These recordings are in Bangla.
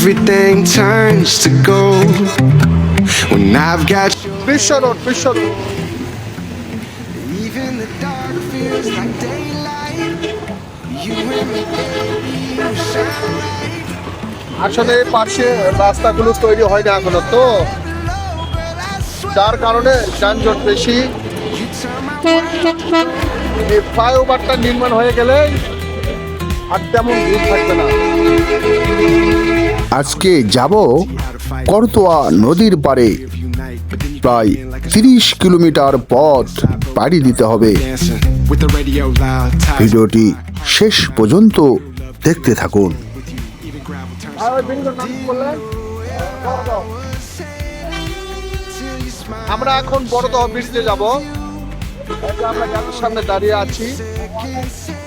everything turns to gold. When I've got you, বিশ্ব রোড বিশ্ব road even the dark feels like daylight. You and me, baby, you shine. আসলে পাশে রাস্তাগুলো তৈরি হয় না এখনও তো যার কারণে যানজট বেশি এই ফ্লাইওভারটা নির্মাণ হয়ে গেলে আর তেমন ভিড় থাকবে না আজকে যাব করতোয়া নদীর পারে প্রায় তিরিশ কিলোমিটার পথ পাড়ি দিতে হবে। ভিডিওটি শেষ পর্যন্ত দেখতে থাকুন. আমরা এখন বড়দহ ব্রিজে যাব। আমরা সামনে দাঁড়িয়ে আছি।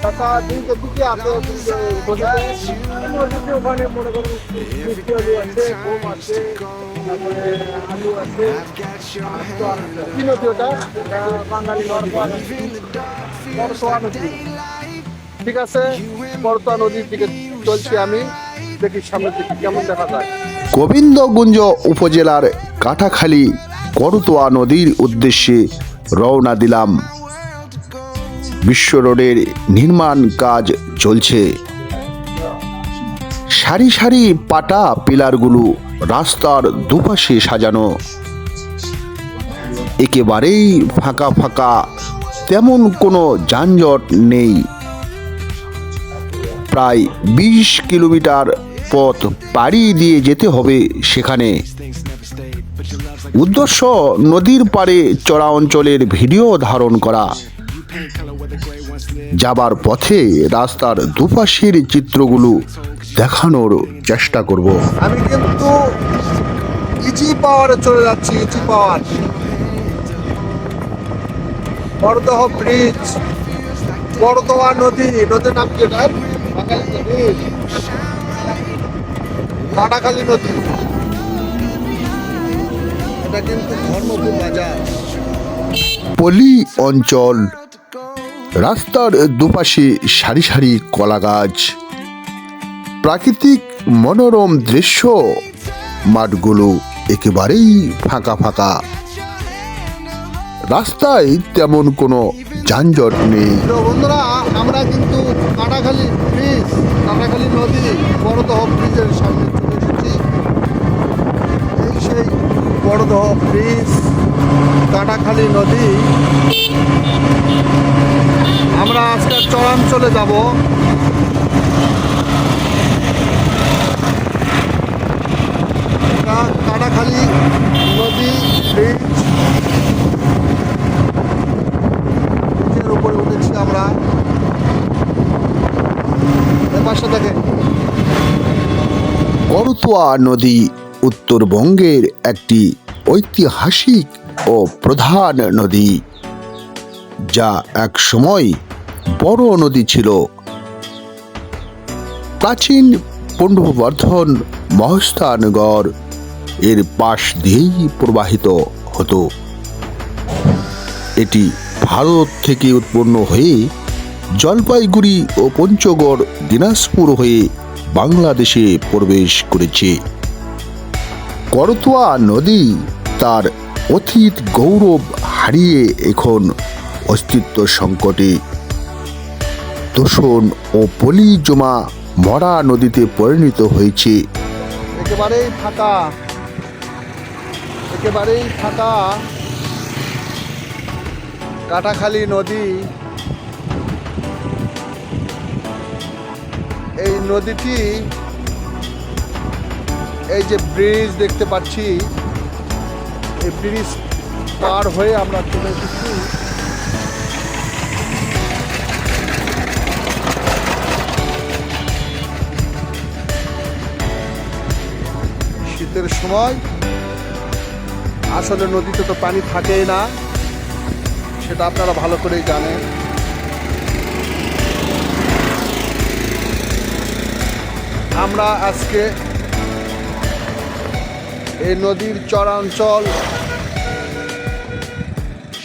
টাকা দিকে ওখানে মনে করুন বাঙালি ঠিক আছে বড়তোয়া নদীর দিকে চলছি আমি। দেখি সামনের দিকে কেমন দেখা যায়। গোবিন্দগঞ্জ উপজেলার কাটাখালী করতোয়া নদীর উদ্দেশ্যে রওনা দিলাম। বিশ্ব রোডের নির্মাণ কাজ চলছে। সারি সারি পাটা পিলারগুলো রাস্তার দুপাশে সাজানো। একেবারেই ফাঁকা ফাঁকা, তেমন কোনো যানজট নেই। প্রায় বিশ কিলোমিটার পথ পাড়ি দিয়ে যেতে হবে সেখানে। উদ্দেশ্য নদীর পাড়ে চড়া অঞ্চলের ভিডিও ধারণ করা। যাবার পথে রাস্তার দুপাশের চিত্রগুলো দেখানোর চেষ্টা করব। আমি কিন্তু ইজি পাওয়ারে চলে যাচ্ছি ইজি পাওয়ার। বড়দহ ব্রিজ বড়দোয়া নদী নদীর নাম কি এটা কাটাখালী নদী। এটা কিন্তু ধর্মপুর বাজার। পলি অঞ্চল রাস্তার দুপাশে সারি সারি কলা গাছ। প্রাকৃতিক মনোরম দৃশ্য। মাঠগুলো একেবারেই ফাঁকা ফাঁকা। রাস্তায় তেমন কোনো যানজট নেই। বন্ধুরা, আমরা কিন্তু কাটাখালী ব্রিজ, কাটাখালী নদী, বড়দহ ব্রিজের সামনে চলে এসেছি। এই সেই বড়দহ ব্রিজ, কাটাখালী নদী। আমরা আজকে চরাঞ্চলে যাব। কাটাখালী নদী, ব্রিজ। ব্রিজের উপরে উঠেছি আমরা। পাশে দেখে করতোয়া নদী উত্তরবঙ্গের একটি ঐতিহাসিক ও প্রধান নদী, যা এক সময় বড় নদী ছিল। প্রাচীন পুণ্ডবর্ধন মহস্তানগর এর পাশ দিয়েই প্রবাহিত হতো। এটি ভারত থেকে উৎপন্ন হয়ে জলপাইগুড়ি ও পঞ্চগড়, দিনাজপুর হয়ে বাংলাদেশে প্রবেশ করেছে। করতোয়া নদী তার অতীত গৌরব হারিয়ে এখন অস্তিত্ব সংকটে। দূষণ ও পলি জমা মরা নদীতে পরিণত হয়েছে। একেবারেই ফাঁকা। একেবারেই ফাঁকা। কাটাখালী নদী। এই নদীটি, এই যে ব্রিজ দেখতে পাচ্ছি এই ব্রিজ পার হয়ে আমরা চলে এসেছি। শীতের সময় আসলে নদীতে তো পানি থাকেই না, সেটা আপনারা ভালো করেই জানেন। আমরা আজকে এই নদীর চরাঞ্চল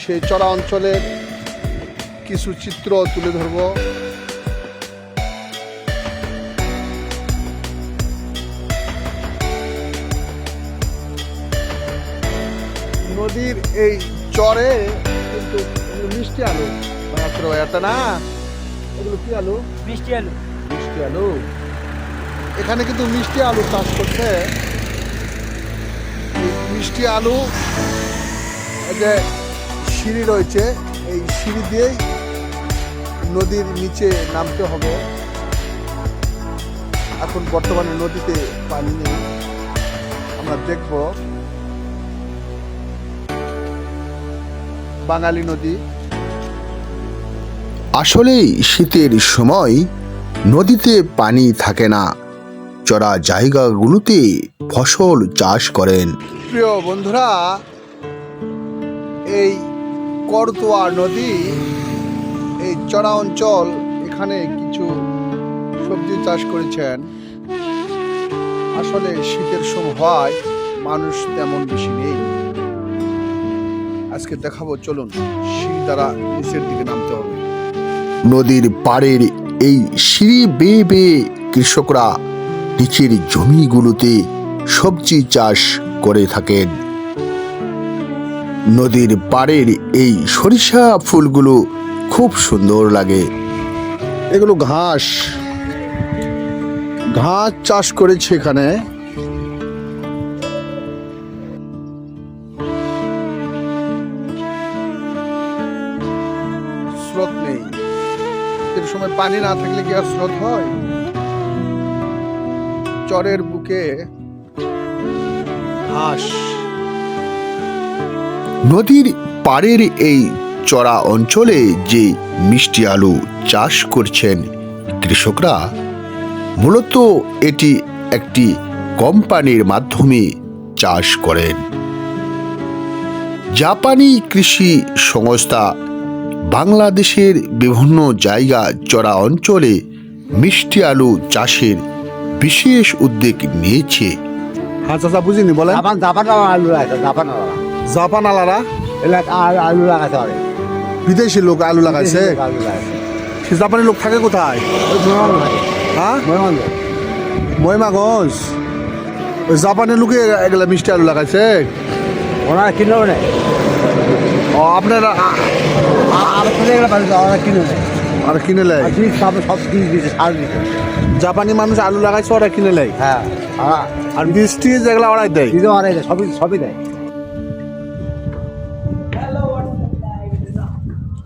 সেই চরা অঞ্চলের কিছু চিত্র তুলে ধরব। নদীর এই চরে কিন্তু মিষ্টি আলু। এটা না? এগুলো কি আলু? মিষ্টি আলু। মিষ্টি আলু। এখানে কিন্তু মিষ্টি আলু চাষ করছে। মিষ্টি আলু যে সিঁড়ি রয়েছে, এই সিঁড়ি দিয়েই নদীর নিচে নামতে হবে। এখন বর্তমানে নদীতে পানি নেই। আমরা দেখব। বাঙালি নদী। আসলেই শীতের সময় নদীতে পানি থাকে না। চড়া জায়গাগুলোতে ফসল চাষ করেন। প্রিয় বন্ধুরা, এই করতোয়া নদী, এই চড়া অঞ্চল, এখানে কিছু সবজি চাষ করেছেন। আসলে শীতের সময় মানুষ তেমন বেশি নেই। আজকে দেখাবো, চলুন, সিঁড়ি দ্বারা নিচের দিকে নামতে হবে। নদীর পাড়ের এই সিঁড়ি বেয়ে বেয়ে কৃষকরা নিচের জমিগুলোতে সবজি চাষ করে থাকেন। নদীর পাড়ের এই সরিষা ফুলগুলো খুব সুন্দর লাগে। এগুলো ঘাস। ঘাস চাষ করেছে এখানে। স্রোত নেই। শীতের সময় পানি না থাকলে কি আর স্রোত হয়? চরের বুকে ঘাস নদীর পাড়ের এই চড়া অঞ্চলে যে মিষ্টি আলু চাষ করছেন কৃষকরা, মূলত এটি একটি কোম্পানির মাধ্যমে চাষ করেন। জাপানি কৃষি সংস্থা বাংলাদেশের বিভিন্ন জায়গা চড়া অঞ্চলে মিষ্টি আলু চাষের বিশেষ উদ্যোগ নিয়েছে। হ্যাঁ চাচা বুঝিনি বলেন জাপান জাপান আলু লাগাইছে জাপান জাপান আলারা আর আলু লাগাইছে অনেক বিদেশি লোক আলু লাগাইছে আলু লাগাইছে সে জাপানি লোক থাকে কোথায়। হ্যাঁ। মহিমাগঞ্জ ওই জাপানি লোকে এগুলা মিষ্টি আলু লাগাইছে ওনারা কিনেও নেই ও আপনারা আমার আর কিনে আর বীজ সব সব বীজ দিচ্ছে সার দিচ্ছে জাপানি মানুষ আলু লাগাইছে ওরা কিনে লাই হ্যাঁ। আর আর বৃষ্টি যেগুলা ওরাই দেয়? বীজও অনেক দেয়, সবই সবই দেয়।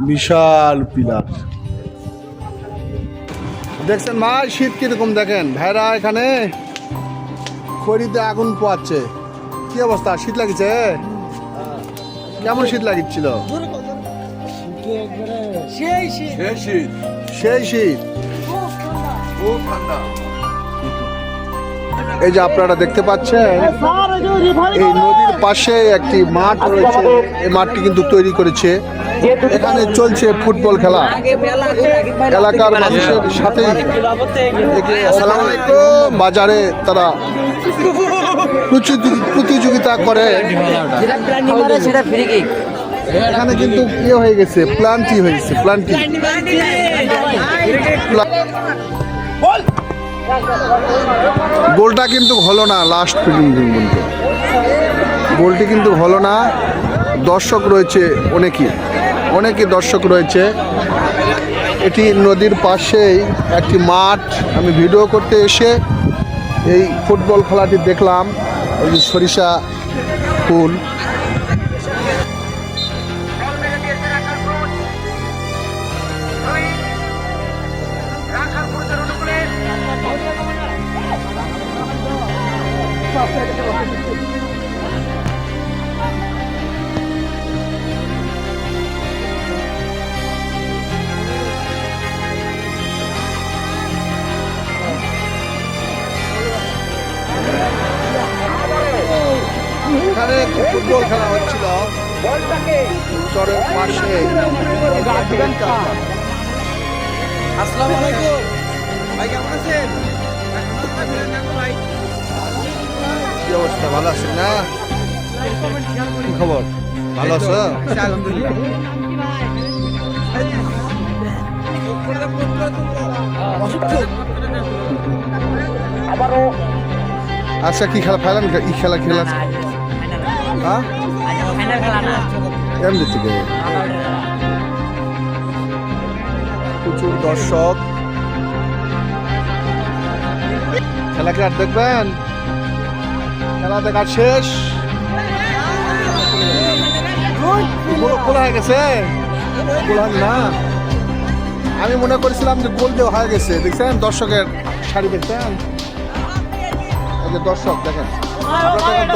বিশাল পিলার। দেখছেন ভাই শীত কীরকম দেখেন? ভাইরা এখানে খড়িতে আগুন পোয়াচ্ছে। কি অবস্থা? শীত লাগিছে? কেমন শীত লাগিছিল সেই শীত। এই যে আপনারা দেখতে পাচ্ছেন এই নদীর পাশে একটি মাঠ রয়েছে। এই মাঠটি কিন্তু তৈরি করেছে। এখানে চলছে ফুটবল খেলা। এলাকার মানুষের সাথে বাজারে তারা প্রতিযোগিতা করে। সেটা ফ্রি কিক এখানে কিন্তু ইয়ে হয়ে গেছে প্লান্টি হয়ে গেছে প্লান্টি গোলটা কিন্তু হলো না লাস্ট ফিল্ডিং পর্যন্ত গোলটি কিন্তু হলো না, দর্শক রয়েছে অনেকই অনেকই দর্শক রয়েছে। এটি নদীর পাশেই একটি মাঠ, আমি ভিডিও করতে এসে এই ফুটবল খেলাটি দেখলাম সরিষা ফুল। চরের পাশে আসসালামু আলাইকুম। ভাই কেমন আছেন? কি অবস্থা? ভালো আছেন না? কি খবর? ভালো আছো? আচ্ছা কি খেলা? ফেলেন ই খেলা খেলা এমনি থেকে প্রচুর দর্শক খেলা কি আর দেখবেন? খেলা দেখা শেষ। খোলা হয়ে গেছে। খোলা না। আমি মনে করেছিলাম যে গোল দেওয়া হয়ে গেছে। দেখছেন? দর্শকের শাড়ি দেখছেন? দর্শক দেখেন।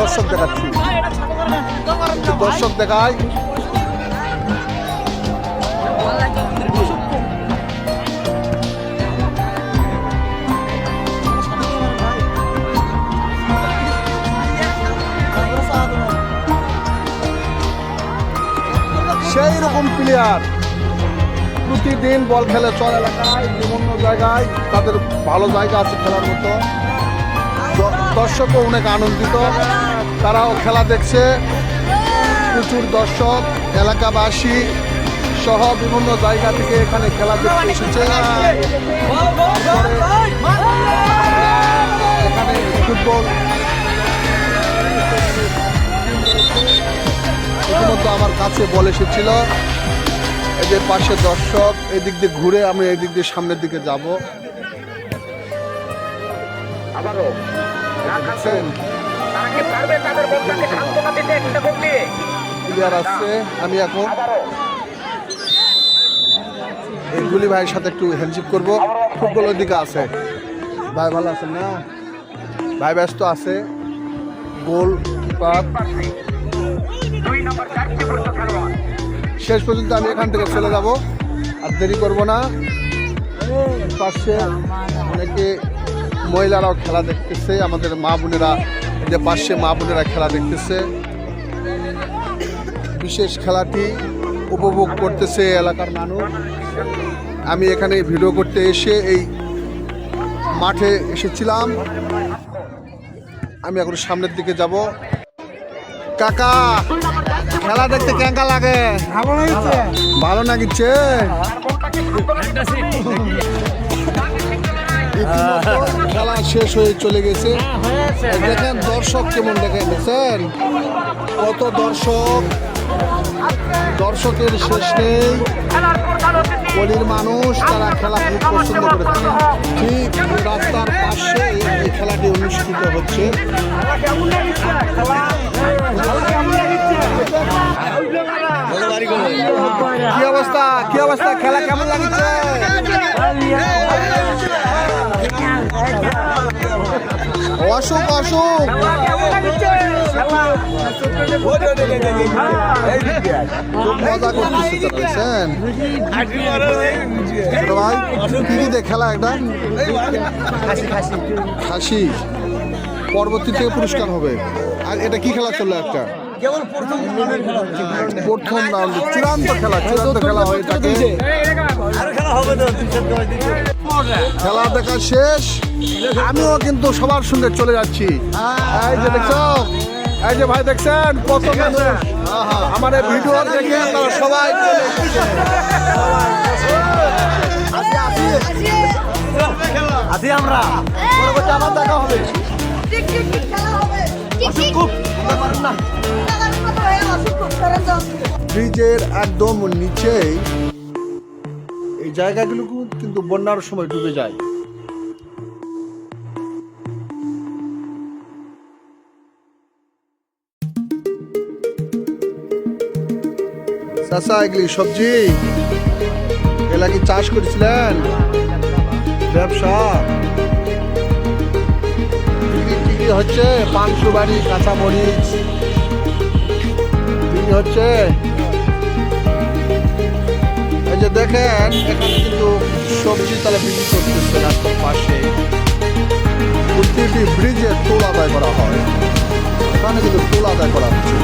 দর্শক দেখাচ্ছি দর্শক দেখায় সেই রকম প্লেয়ার প্রতিদিন বল খেলে চল এলাকায়, বিভিন্ন জায়গায়, তাদের ভালো জায়গা আছে খেলার মতো। দর্শকও অনেক আনন্দিত। তারাও খেলা দেখছে। প্রচুর দর্শক, এলাকাবাসী সহ বিভিন্ন জায়গা থেকে এখানে খেলা দেখতে এসেছে। এখানে ফুটবল। আমার কাছে বল এসেছিল। এদের পাশে দর্শক, এদিক দিয়ে ঘুরে আমি এদিক দিয়ে সামনের দিকে যাব। দেখছেন? প্লেয়ার আসছে আমি এখন এই গুলি ভাইয়ের সাথে একটু হ্যান্ডশিপ করব। ফুটবলের দিকে আছে। ভাই ভালো আছেন না? ভাই ব্যস্ত আছে। Goalkeeper. শেষ পর্যন্ত আমি এখান থেকে চলে যাব। আর দেরি করব না। পাশে অনেকে মহিলারাও খেলা দেখতেছে আমাদের মা বোনেরা এই যে পাশে মা বোনেরা খেলা দেখতেছে। বিশেষ খেলাটি উপভোগ করতেছে এলাকার মানুষ। আমি এখানে ভিডিও করতে এসে এই মাঠে এসেছিলাম। আমি এখন সামনের দিকে যাব। কাকা খেলা দেখতে কেঙ্কা লাগে? ভালো লাগিচ্ছে? ইতিমধ্যে খেলা শেষ হয়ে চলে গেছে। দেখেন দর্শক কেমন দেখেন দেখছেন কত দর্শক? দর্শকের শেষ নেই। গলির মানুষ তারা খেলা খুব পছন্দ করে থাকে ঠিক রাস্তার পাশে এই খেলাটি অনুষ্ঠিত হচ্ছে। কি অবস্থা? কি অবস্থা? খেলা কেমন লাগছে? অশোক খুব মজা করতেছে তো, ভাই কি কি খেলা একটা। পরবর্তী থেকে পুরস্কার হবে। আর এটা কি খেলা চলল একটা? প্রথম রাউন্ড চূড়ান্ত খেলা চূড়ান্ত খেলা হয়ে থাকে খেলা দেখা শেষ। আমিও কিন্তু সবার সঙ্গে চলে যাচ্ছি। এই যে দেখছ? এই যে ভাই দেখছেন? কত মানুষ। আমার এই ভিডিও দেখে আপনারা সবাই চলে আমরা। পরবর্তী আবার দেখা হবে। ব্রিজের একদম নিচেই জায়গাগুলো কিন্তু বন্যার সময় ডুবে যায়। সবজি? এগুলা কি চাষ করেছিলেন? ব্যবসা? কি হচ্ছে? পান সুবারি কাঁচামরিচ কি হচ্ছে? দেখেন, এখানে কিন্তু সবজি তারা বিক্রি করতেছে রাস্তার পাশে প্রতিটি ব্রিজে টোল আদায় করা হয়। এখানে কিন্তু টোল আদায় করা হচ্ছে।